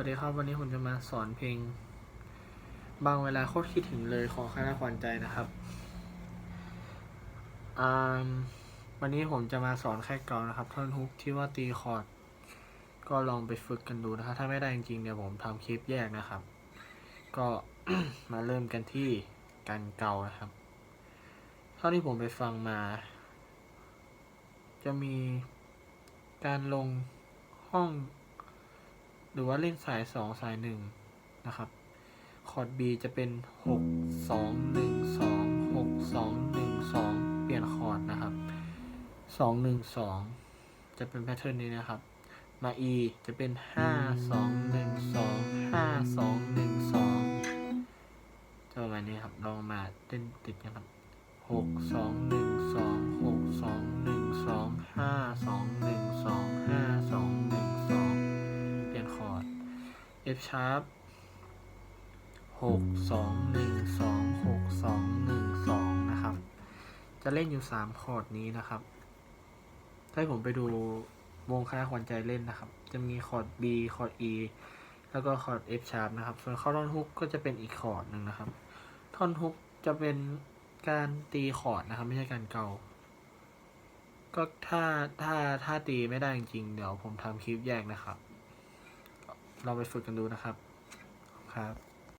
ัสดีครับวันนี้ผมจะมาสอนเพลง บางเวลาโคตรคิดถึงเลยของคณะขวัญใจนะครับวันนี้ผมจะมาสอนแค่กลองนะครับท่อนฮุกที่ว่าตีคอร์ดก็ลองไปฝึกกันดูนะครับ ถ้าไม่ได้จริงๆเดี๋ยวผมทำคลิปแยกนะครับ ก็มาเริ่มกันที่การเกานะครับ เท่าที่ผมไปฟังมา จะมีการลงห้อง หรือว่าเล่นสายสองสายหนึ่งนะครับ คอร์ด B จะเป็นหกสองหนึ่งสองหกสองหนึ่งสองเปลี่ยนคอร์ดนะครับสองหนึ่งสองจะเป็นแพทเทิร์นนี้นะครับ มา E จะเป็นห้าสองหนึ่งสองห้าสองหนึ่งสองจะประมาณนี้ครับ ลองมาเล่นติดกันครับหกสองหนึ่งสองหกสองหนึ่ง F sharp หกสองหนึ่งสองหกสองหนึ่งสองนะครับ จะเล่นอยู่สามคอร์ดนี้นะครับถ้าผมไปดูวงคณะขวัญใจเล่นนะครับ จะมีคอร์ด B คอร์ด E แล้วก็คอร์ด F sharp นะครับ ส่วนข้าท่อนฮุกก็จะเป็นอีกคอร์ดหนึ่งนะครับ ท่อนฮุกจะเป็นการตีคอร์ดนะครับ ไม่ใช่การเกา ก็ถ้าถ้าถ้าตีไม่ได้จริงๆเดี๋ยวผมทำคลิปแยกนะครับ ลองไปฝึกกันดูนะครับครับ